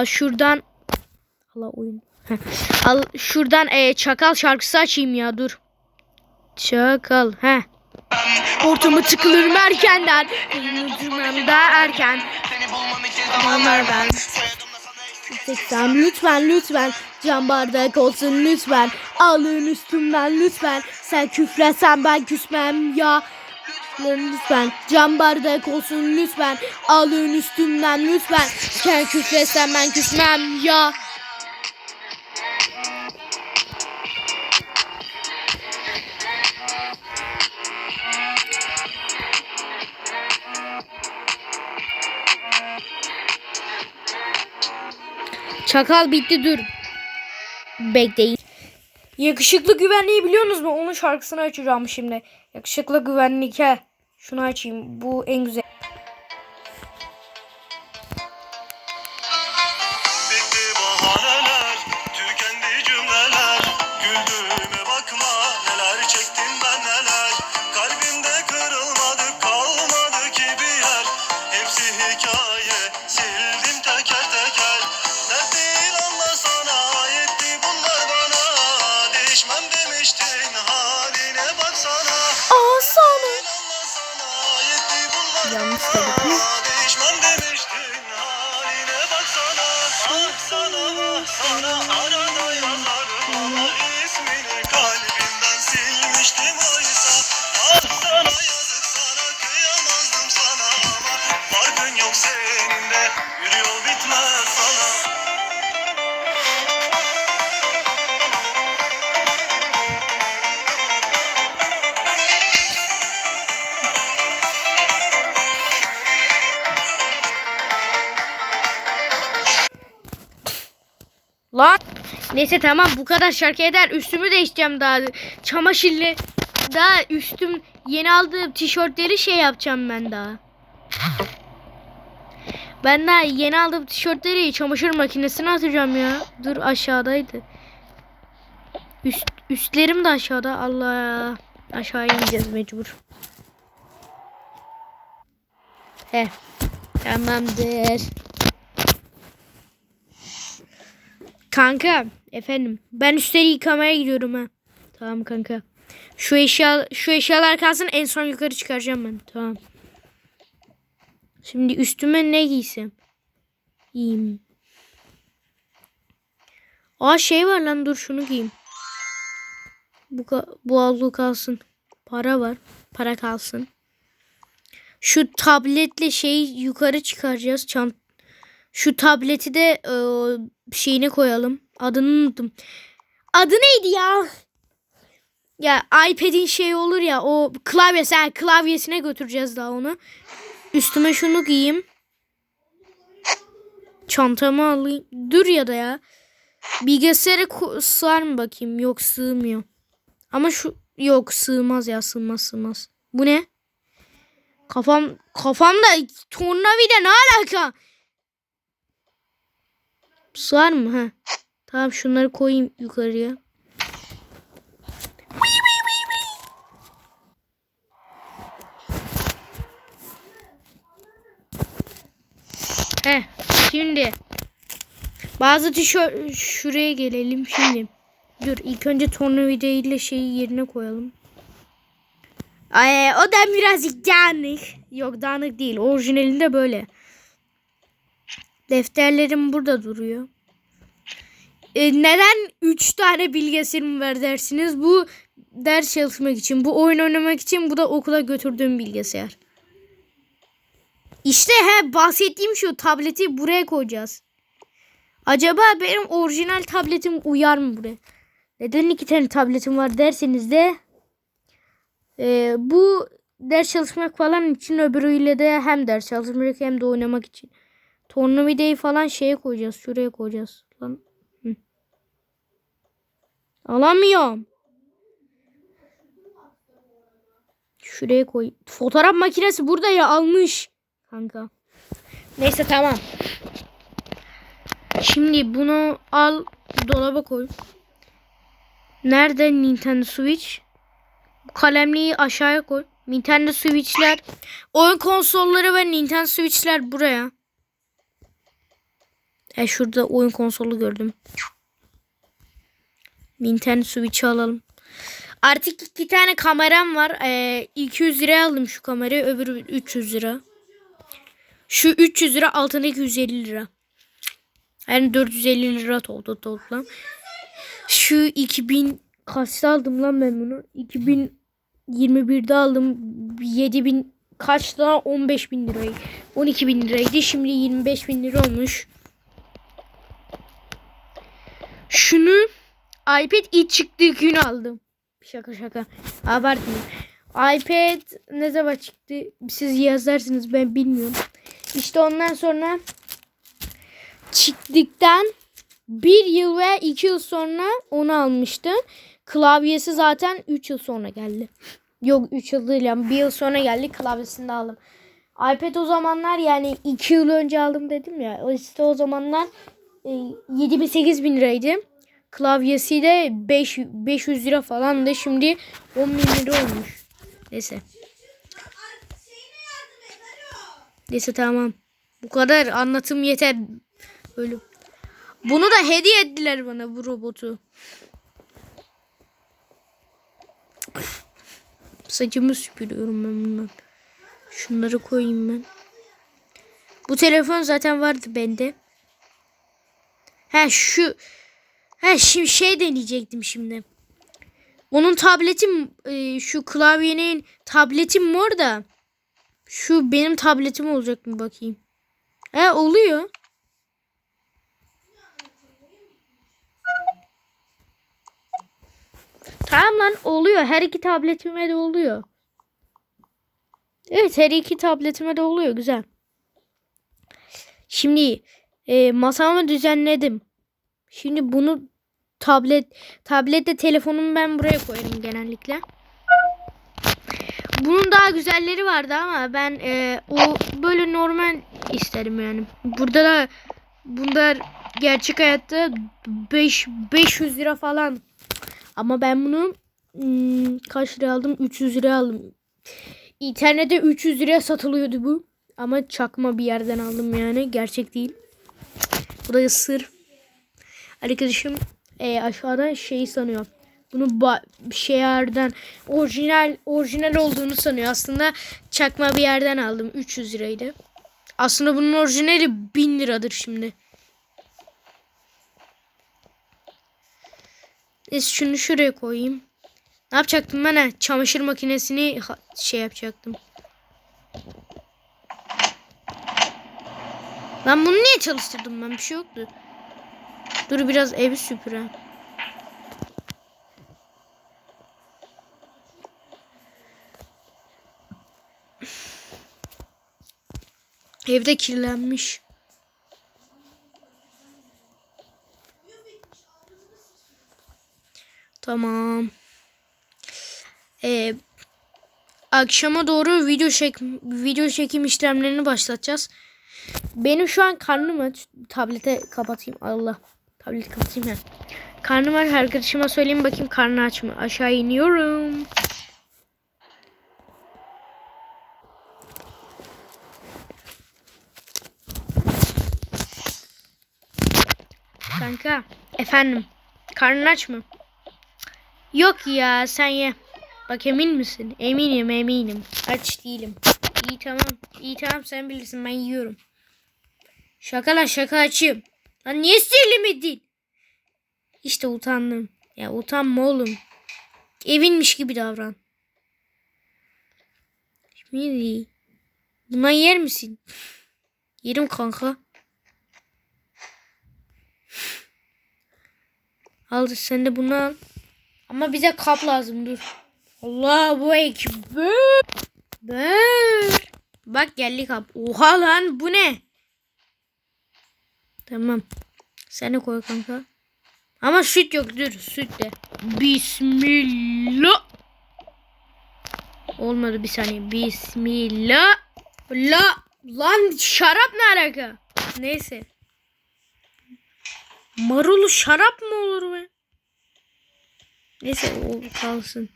Al Şuradan Allah oyun. Al şuradan e, çakal şarkısı açayım ya dur. Çakal he. Ortamı tıkılırım erkenden. Unutmam da erken. Onlar ben. Seksem lütfen lütfen. Cam bardak olsun lütfen. Alın üstümden lütfen. Sen küfresen ben küsmem ya. Lütfen cam bardak olsun lütfen. Alın üstümden lütfen. Sen küfresen ben küsmem ya. Çakal bitti dur. Bekleyin. Yakışıklı güvenliği biliyorsunuz mu? Onun şarkısını açacağım şimdi. Yakışıklı güvenlik he. Şunu açayım. Bu en güzel. Değişmem demiştin, haline baksana Aa sana. Yanlış bana söyledim. Lan. Neyse tamam bu kadar şarkı eder. Üstümü değişeceğim daha. Çamaşırlı. Daha üstüm yeni aldığım tişörtleri şey yapacağım ben daha. Ben daha yeni aldığım tişörtleri çamaşır makinesine atacağım ya. Dur aşağıdaydı. Üst, üstlerim de aşağıda. Allah. Aşağı ineceğiz mecbur. He. Tamamdır. Kanka efendim ben üstleri yıkamaya gidiyorum ha. Tamam kanka. Şu eşya şu eşyalar kalsın en son yukarı çıkaracağım ben. Tamam. Şimdi üstüme ne giysem? Giyeyim. Aa şey var lan dur şunu giyeyim. Bu bu avlu kalsın. Para var. Para kalsın. Şu tabletle şeyi yukarı çıkaracağız. Çant şu tableti de e, şeyine koyalım. Adını unuttum. Adı neydi ya? Ya iPad'in şey olur ya o klavyesi ha, klavyesine götüreceğiz daha onu. Üstüme şunu giyeyim. Çantamı alayım. Dur ya da ya. Bilgisayara sığar mı bakayım? Yok sığmıyor. Ama şu yok sığmaz ya sığmaz sığmaz. Bu ne? Kafam kafamda tornavida ne alaka? Sığar mı? Ha. Tamam şunları koyayım yukarıya. He, şimdi bazı tişört şuraya gelelim şimdi. Dur ilk önce tornavida ile şeyi yerine koyalım. Ay, o da birazcık dağınık. Yok dağınık değil. Orijinalinde böyle. Defterlerim burada duruyor. E, neden 3 tane bilgisayarım var dersiniz? Bu ders çalışmak için, bu oyun oynamak için, bu da okula götürdüğüm bilgisayar. İşte he bahsettiğim şu tableti buraya koyacağız. Acaba benim orijinal tabletim uyar mı buraya? Neden iki tane tabletim var derseniz de e, bu ders çalışmak falan için öbürüyle de hem ders çalışmak hem de oynamak için. Tornavidayı falan şeye koyacağız. Şuraya koyacağız. Lan. Hı. Alamıyorum. Şuraya koy. Fotoğraf makinesi burada ya almış. Kanka. Neyse tamam. Şimdi bunu al dolaba koy. Nerede Nintendo Switch? Kalemliği aşağıya koy. Nintendo Switch'ler, oyun konsolları ve Nintendo Switch'ler buraya. E şurada oyun konsolu gördüm. Nintendo Switch'i alalım. Artık iki tane kameram var. Ee, 200 liraya aldım şu kamerayı. Öbürü 300 lira. Şu 300 lira altındaki 150 lira. Yani 450 lira oldu toplam. Şu 2000 kaçta aldım lan ben bunu? 2021'de aldım. 7000 kaçta 15 bin lirayı. 12 bin liraydı. Şimdi 25 bin lira olmuş. Şunu iPad ilk çıktığı gün aldım. Şaka şaka. Abartmayın. iPad ne zaman çıktı? Siz yazarsınız ben bilmiyorum. İşte ondan sonra çıktıktan bir yıl ve iki yıl sonra onu almıştım. Klavyesi zaten 3 yıl sonra geldi. Yok 3 yıl değil yani bir yıl sonra geldi klavyesini de aldım. iPad o zamanlar yani 2 yıl önce aldım dedim ya. İşte o zamanlar 7 bin 8 bin liraydı. Klavyesi de 5, 500 lira falan da şimdi 10 bin lira olmuş. Neyse. Neyse tamam. Bu kadar anlatım yeter. Öyle. Bunu da hediye ettiler bana bu robotu. Saçımı süpürüyorum ben bundan. Şunları koyayım ben. Bu telefon zaten vardı bende. Ha şu Ha şimdi şey deneyecektim şimdi. Onun tabletim e, şu klavyenin tabletim var da şu benim tabletim olacak mı bakayım. He oluyor. Tamam lan oluyor. Her iki tabletime de oluyor. Evet her iki tabletime de oluyor. Güzel. Şimdi e, masamı düzenledim. Şimdi bunu tablet tablette telefonumu ben buraya koyarım genellikle. Bunun daha güzelleri vardı ama ben e, o böyle normal isterim yani. Burada da bunlar gerçek hayatta 5 500 lira falan. Ama ben bunu hmm, kaç liraya aldım? 300 liraya aldım. İnternette 300 liraya satılıyordu bu. Ama çakma bir yerden aldım yani. Gerçek değil. Bu da sır. Arkadaşım e, aşağıda şeyi sanıyor. Bunu şey yerden orijinal orijinal olduğunu sanıyor. Aslında çakma bir yerden aldım. 300 liraydı. Aslında bunun orijinali 1000 liradır şimdi. Neyse şunu şuraya koyayım. Ne yapacaktım ben ha? Çamaşır makinesini şey yapacaktım. Lan bunu niye çalıştırdım ben? Bir şey yoktu. Dur biraz evi süpüre. Evde kirlenmiş. Tamam. Ee, akşama doğru video çek video çekim işlemlerini başlatacağız. Benim şu an karnım aç. Tablete kapatayım. Allah. Tableti kapatayım ya. Karnım var. Arkadaşıma söyleyeyim bakayım karnı aç mı? Aşağı iniyorum. Kanka. Efendim. Karnın aç mı? Yok ya sen ye. Bak emin misin? Eminim eminim. Aç değilim. İyi tamam. İyi tamam sen bilirsin ben yiyorum. Şaka lan şaka açayım. Lan niye söylemedin? İşte utandım. Ya utanma oğlum. Evinmiş gibi davran. Şimdi buna yer misin? Yerim kanka. Al sen de bunu al. Ama bize kap lazım dur. Allah bu ekber. Ber. Bak geldi kap. Oha lan bu ne? Tamam. Sen de koy kanka. Ama süt yok dur süt de. Bismillah. Olmadı bir saniye. Bismillah. La lan şarap ne alaka? Neyse. Marulu şarap mı olur be? Neyse o kalsın.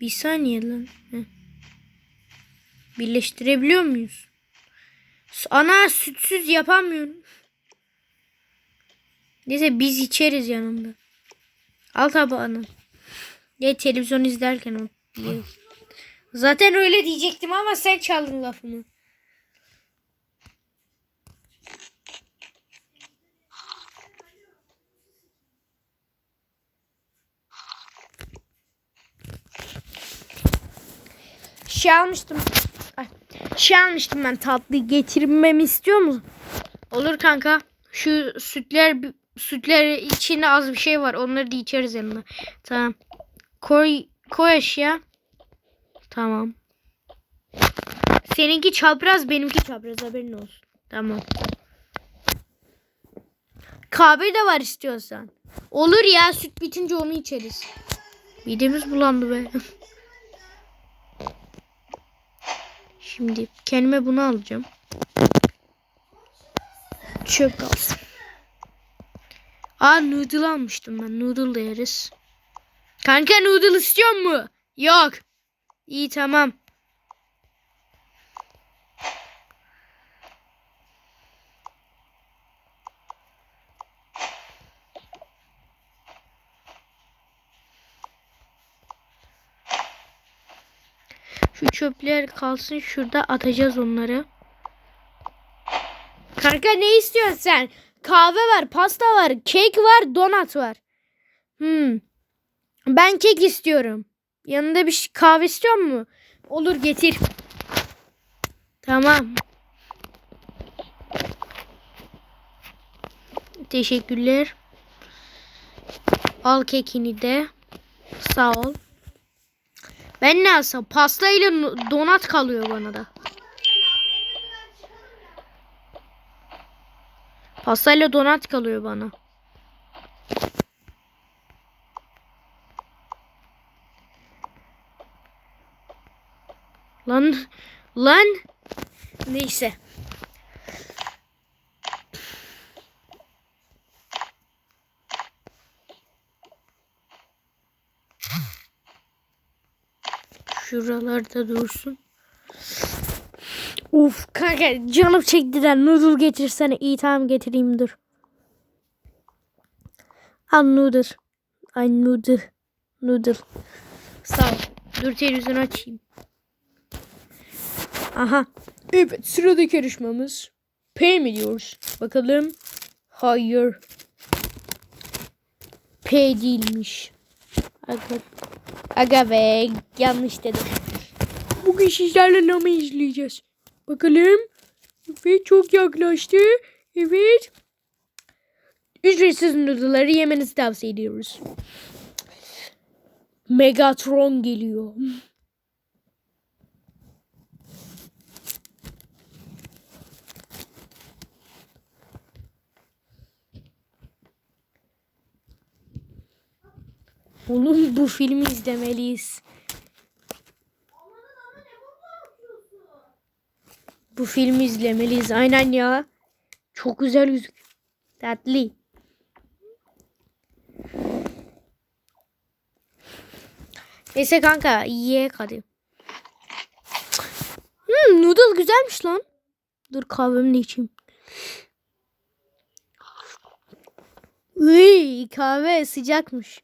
Bir saniye lan. Heh. Birleştirebiliyor muyuz? Ana sütsüz yapamıyorum. Neyse biz içeriz yanında. Al tabağını. Ya televizyon izlerken o diye. Zaten öyle diyecektim ama sen çaldın lafımı. Şey almıştım. Ay, şey almıştım ben tatlı getirmemi istiyor musun? Olur kanka. Şu sütler sütler içinde az bir şey var. Onları da içeriz yanına. Tamam. Koy koy aşağı. Tamam. Seninki çapraz, benimki çapraz haberin olsun. Tamam. Kahve de var istiyorsan. Olur ya süt bitince onu içeriz. Midemiz bulandı be. Şimdi kendime bunu alacağım. Çöp kalsın. Aa noodle almıştım ben. Noodle da yeriz. Kanka noodle istiyor mu? Yok. İyi tamam. Şu çöpler kalsın şurada atacağız onları. Kanka ne istiyorsun sen? Kahve var, pasta var, kek var, donat var. Hmm. Ben kek istiyorum. Yanında bir şey- kahve istiyor mu? Olur getir. Tamam. Teşekkürler. Al kekini de. Sağ ol. Ben ne alsam? Pasta ile donat kalıyor bana da. Pasta ile donat kalıyor bana. Lan lan neyse. Şuralarda dursun. Uf kanka canım çektiren noodle getirsene. İyi tamam getireyim dur. Al noodle. Ay noodle. Noodle. Sağ ol. Dur televizyon açayım. Aha. Evet sıradaki yarışmamız. P mi diyoruz? Bakalım. Hayır. P değilmiş. Aga, aga be yanlış dedim. Bugün sizlerle Nama izleyeceğiz. Bakalım. Evet çok yaklaştı. Evet. Ücretsiz noodle'ları yemenizi tavsiye ediyoruz. Megatron geliyor. Oğlum bu filmi izlemeliyiz. Bu filmi izlemeliyiz. Aynen ya. Çok güzel gözüküyor. Tatlı. Neyse kanka ye hadi. Hmm, noodle güzelmiş lan. Dur kahvemi de içeyim. Uy, kahve sıcakmış.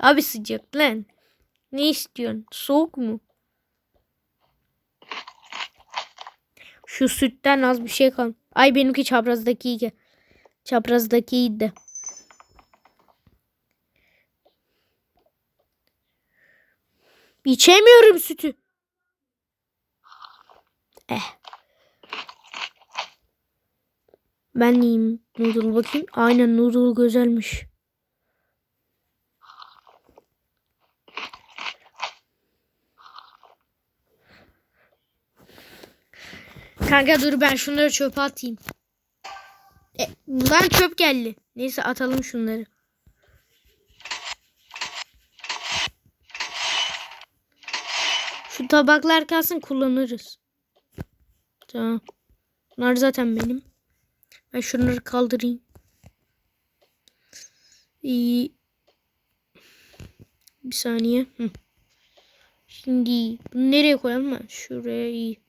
Abi sıcak lan. Ne istiyorsun? Soğuk mu? Şu sütten az bir şey kal. Ay benimki çaprazdaki iyi. Çaprazdaki iyiydi. İçemiyorum sütü. Eh. Ben yiyeyim noodle bakayım. Aynen noodle güzelmiş. Kanka dur ben şunları çöpe atayım. E, lan çöp geldi. Neyse atalım şunları. Şu tabaklar kalsın kullanırız. Tamam. Bunlar zaten benim. Ben şunları kaldırayım. İyi. Bir saniye. Hı. Şimdi bunu nereye koyalım mı? Şuraya iyi.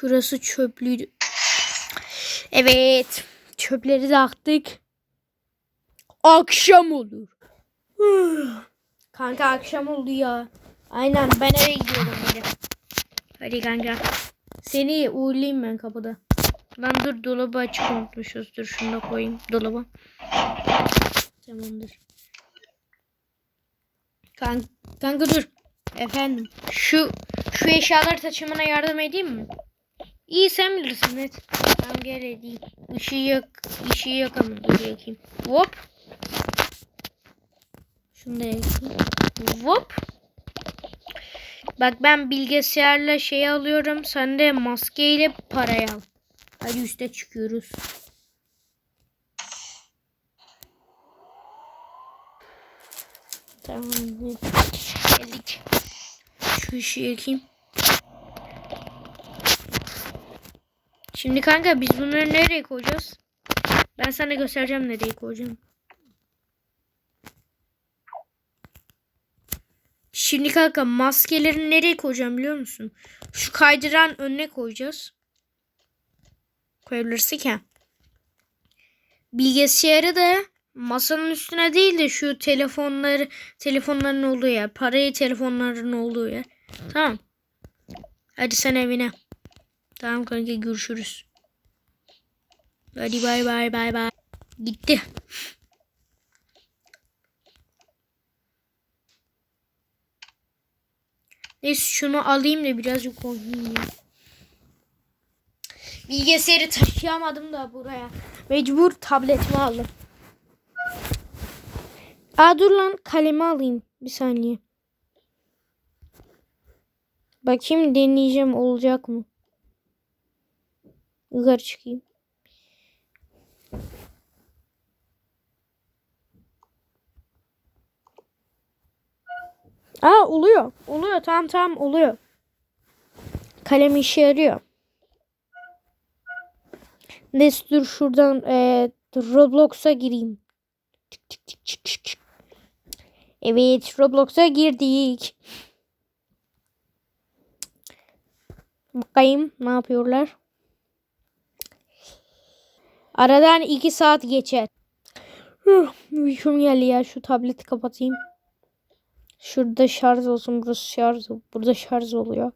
Şurası çöplüydü. Evet. Çöpleri de attık. Akşam olur. kanka akşam oldu ya. Aynen ben eve gidiyorum hadi. Hadi kanka. Seni uğurlayayım ben kapıda. Lan dur dolabı açık unutmuşuz. Dur şunu da koyayım dolaba. Tamamdır. Kan kanka dur. Efendim. Şu şu eşyaları taşımana yardım edeyim mi? İyi sen bilirsin evet. Tamam gel edeyim. Işığı yak. Işığı yakamam. Dur yakayım. Hop. Şunu da yakayım. Hop. Bak ben bilgisayarla şey alıyorum. Sen de maskeyle parayı al. Hadi üste çıkıyoruz. Tamam. Geldik. Şu işi yakayım. Şimdi kanka biz bunları nereye koyacağız? Ben sana göstereceğim nereye koyacağım. Şimdi kanka maskeleri nereye koyacağım biliyor musun? Şu kaydıran önüne koyacağız. Koyabilirsek ha. Bilgisayarı da masanın üstüne değil de şu telefonları telefonların olduğu yer. Parayı telefonların olduğu yer. Tamam. Hadi sen evine. Tamam kanka görüşürüz. Hadi bay bay bay bay. Gitti. Neyse şunu alayım da birazcık oynayayım ya. Bilgisayarı taşıyamadım da buraya. Mecbur tabletimi aldım. Aa dur lan kalemi alayım. Bir saniye. Bakayım deneyeceğim olacak mı? Yukarı çıkayım. Aa oluyor. Oluyor. Tamam tamam oluyor. Kalem işe yarıyor. Neyse dur şuradan e, Roblox'a gireyim. Tık tık tık tık tık. Evet Roblox'a girdik. Bakayım ne yapıyorlar. Aradan iki saat geçer. Uykum geldi ya şu tableti kapatayım. Şurada şarj olsun. Burası şarj. Burada şarj oluyor.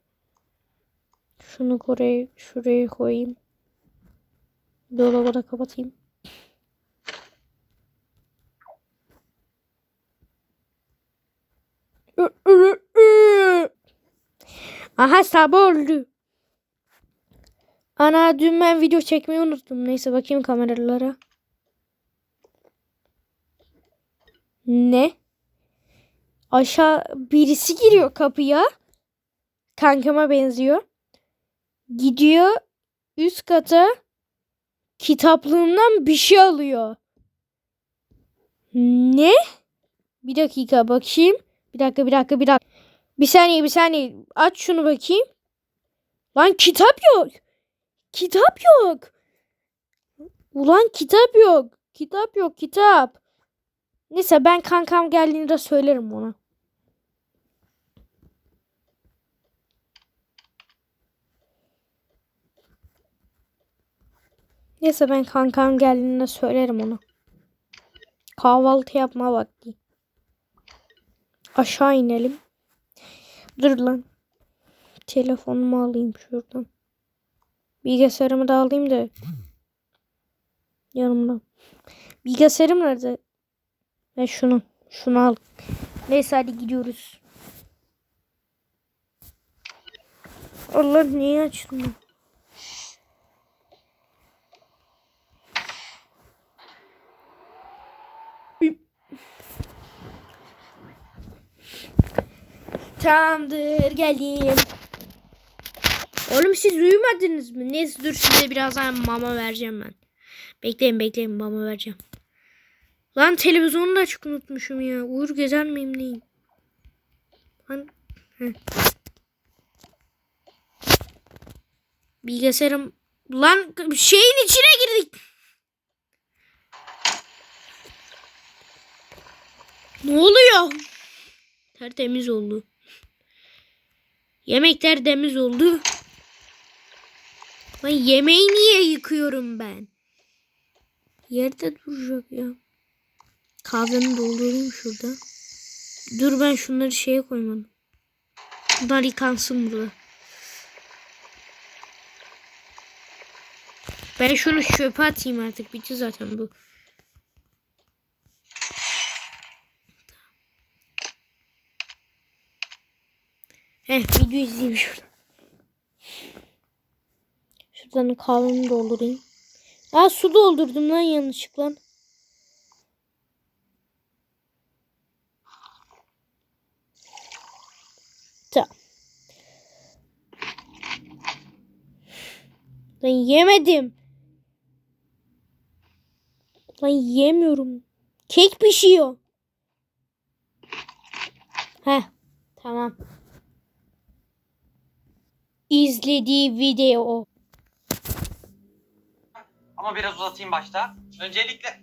Şunu oraya, şuraya koyayım. Dolabı da kapatayım. Aha sabah oldu. Ana dün ben video çekmeyi unuttum. Neyse bakayım kameralara. Ne? Aşağı birisi giriyor kapıya. Kankama benziyor. Gidiyor üst kata kitaplığından bir şey alıyor. Ne? Bir dakika bakayım. Bir dakika bir dakika bir dakika. Bir saniye bir saniye. Aç şunu bakayım. Lan kitap yok. Kitap yok. Ulan kitap yok. Kitap yok kitap. Neyse ben kankam geldiğinde söylerim ona. Neyse ben kankam geldiğinde söylerim ona. Kahvaltı yapma vakti. Aşağı inelim. Dur lan. Telefonumu alayım şuradan. Bilgisayarımı da alayım da. Yanımda. Bilgisayarım nerede? Ve şunu. Şunu al. Neyse hadi gidiyoruz. Allah niye açılmıyor? Tamamdır geldim. Oğlum siz uyumadınız mı? Neyse dur size birazdan mama vereceğim ben. Bekleyin bekleyin mama vereceğim. Lan televizyonu da açık unutmuşum ya. Uyur gezer miyim neyim? Lan. Heh. Bilgisayarım. Lan şeyin içine girdik. Ne oluyor? Tertemiz oldu. Yemek tertemiz oldu. Lan yemeği niye yıkıyorum ben? Yerde duracak ya. Kahvemi doldurayım şurada. Dur ben şunları şeye koymadım. Bunlar yıkansın burada. Ben şunu çöpe atayım artık. Bitti zaten bu. Heh video izleyeyim şurada. Şuradan kahvemi doldurayım. Aa su doldurdum lan yanlışlıkla. Tamam. Ben yemedim. Ben yemiyorum. Kek pişiyor. Heh. Tamam. İzlediği video. Ama biraz uzatayım başta. Öncelikle